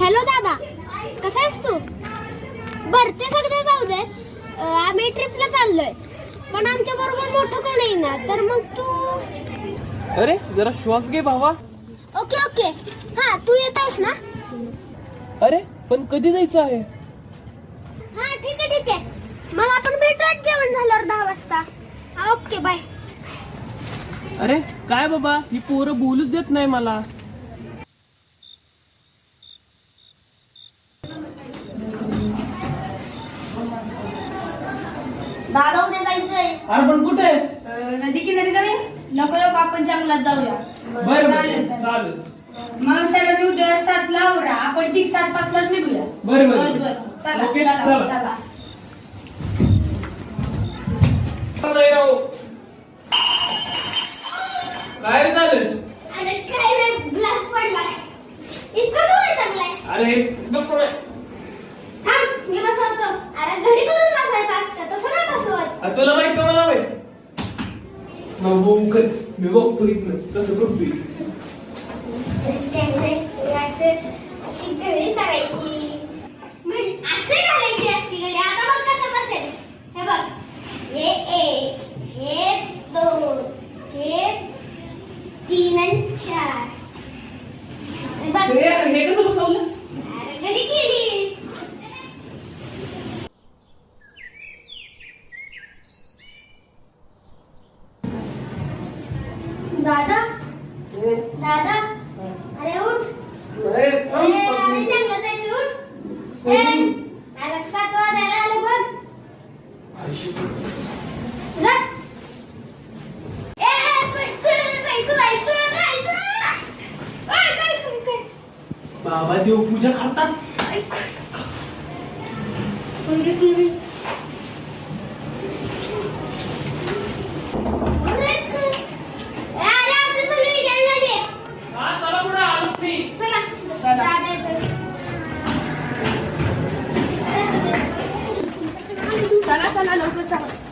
Hello दादा. कसा आहेस तू? बर ते सगळे जाऊ दे. आम्ही ट्रिपला चाललोय. पण आमच्या बरोबर मोठं कोण येईना तर मग तू? अरे जरा श्वास घे भावा. Okay okay. हा तू येत आहेस ना? अरे पण कधी जायचं आहे? हा ठीक आहे ठीक आहे. मग आपण भेटूयात जेवण झाल्यावर दहा वाजता. ओके बाय अरे काय बाबा ही पोरं बोलूच देत नाही मला. जायचंय अरे पण कुठे नदी किनारी जाऊया? नको नको आपण जंगलात जाऊया. बर चालेल. चालेल. मग सगळं उद्या सात लावरा आपण ठीक सात पाचला निघूया. बर बर, बर बर. चला ओके, चला चला. चला. नाही. काय रे झालं अरे काय ग्लास इतकं बस. थांब मी बसवतो. अरे घडी करून बसायचं असतं. तसं नाही बसवत. आ, तुला माहीत का मला माहीत मग बोंब कर. मी बघतो इथनं कसं करतोय अशी घडी करायची म्हण असे घालायची असती घडी आता बघ कसं बसेल हे बघ हे एक हे दोन हे तीन आणि चार बघ हे हे कसं बसवलं अरे घडी केली दादा दादा अरे उठ ए, अरे जंगलात जायचं उठ ए, अरे सात वाजायला आले बघ जा. ए, जायचं, जायचं, जायचं, जायचं. ओय, काय, काय, काय? बाबा देवपूजा करतात. हा पुढे मी. चला चला लवकर चला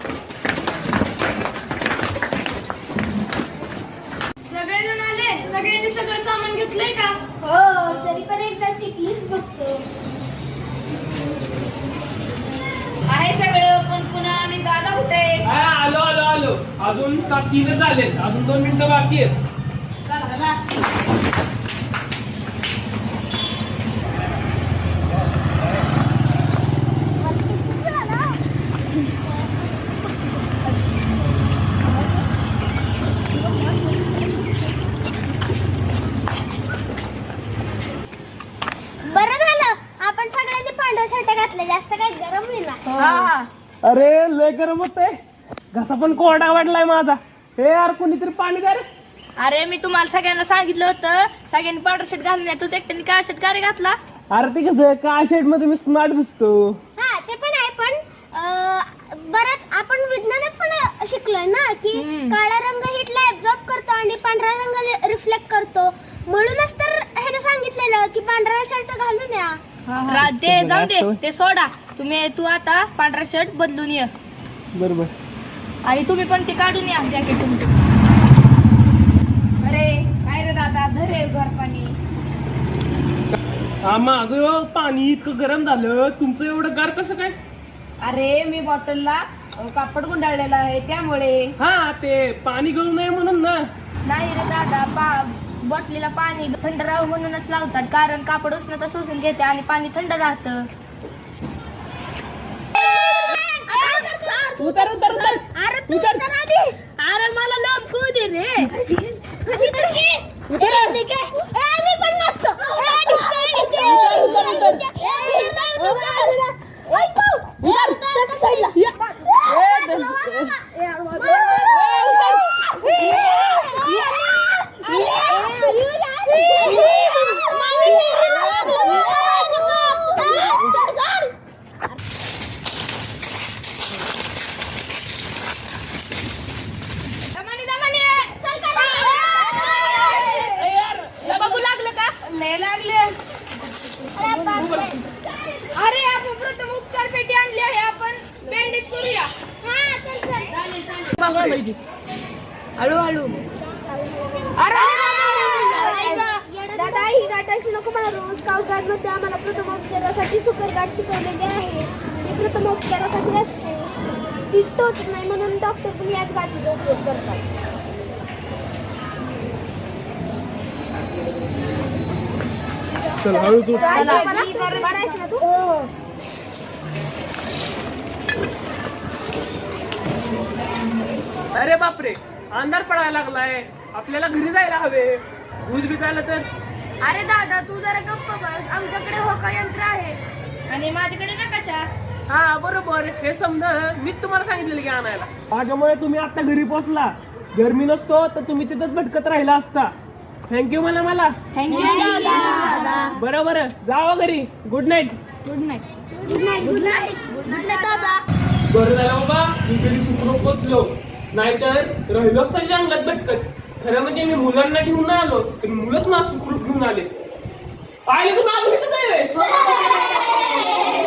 तीनच झाले अजून दोन मिनिटं बाकी आहेत. चला बरं झालं. आपण सगळ्यांनी पांढरा शर्ट घातले जास्त काही गरम होईल हा हा. अरे लय गरम होतंय. घसा पण कोरडा वाढलाय माझा. हे यार कोणीतरी पाणी द्या रे. अरे मी तुम्हाला सगळ्यांना सांगितलं होतं. सगळ्यांनी पांढरा शर्ट घालून या तू एकट्याने काय शर्ट का रे घातला? अरे ते कसं का शेडमध्ये मी स्मार्ट दिसतो? हा ते पण आहे पण अं, बरंच आपण विज्ञानात पण शिकलोय ना की. काळा रंग हिटला ऍब्झॉर्ब करतो आणि पांढरा रंग रिफ्लेक्ट करतो. म्हणूनच तर ह्याने सांगितलेलं की पांढरा शर्ट घालून या. रा- ते जाऊ दे ते सोडा. तुम्ही तू आता पांढरा शर्ट बदलून ये. बरोबर. आणि तुम्ही पण ते काढून या जॅकेट तुमचं. अरे काय रे दादा धरे घर पाणी. हा माझं पाणी इतकं गरम झालं तुमचं एवढं गार कसं काय? अरे मी बॉटलला कापड गुंडाळलेला आहे त्यामुळे. हा ते पाणी गळू नये म्हणून ना. नाही रे दादा पा बॉटलीला पाणी थंड राहू म्हणूनच लावतात कारण कापड उष्णता शोषून घेते आणि पाणी थंड राहतं. उतर उतर उतर. उतर. अरे मला लमकू दे रे? उतर. मी पण नसतो. ए, ढिच्चे, ढिच्चे. ए, उतर, उतर. ए, तू. ए, उतर, त्या साईडला. ए, तुला वर बाबा. ए, वर, वर, वर. ए, ए, ए, माझं टेरीला लागलं ना. ए, नको. ए, सोड, सोड. दमानी, दमानी. चल, चल. बघू लागलं का लय लागले अरे, बापरे. अरे आपण प्रथम उपचार पेटी आणली आहे आपण बँडेज करूया हा, चल, चल. चालेल चालेल सांगा माहिती हळू हळू. अरे दादा ही वाईट अशी नको मला रोज गार्डमध्ये आम्हाला प्रथमोपचारासाठी सुकर गार्ड शिकवलेले आहे. ते प्रथमोपचारासाठी असते. ती नाही म्हणून डॉक्टर पण याच गाठीचा उपयोग करतात. चल हळूच उठ. बरायस ना तू? अरे बापरे अंधार पडायला लागलाय. आपल्याला घरी जायला हवे. दूध विकायला तर अरे दादा तू जरा गप्प बस. आमच्याकडे होका यंत्र आहे. आणि माझ्याकडे नकाशा हा बरोबर. हे समजा मीच तुम्हाला सांगितलेलं की आणायला. माझ्यामुळे तुम्ही आता घरी पोहोचला जर मी नसतो तर तुम्ही तिथंच भटकत राहिला असता. थँक्यू मला. मला थँक्यू दादा. बरं बरं जावा घरी. Good night good night good night good night good night दादा. बरं झालं बाबा. बसलो नाहीतर राहिलोच तर अंगात भटकत. खरं म्हणजे मी मुलांना घेऊन नाही आलो तर मुलंच मला सुखरूप घेऊन आले. पाहिलं तर आलो नाही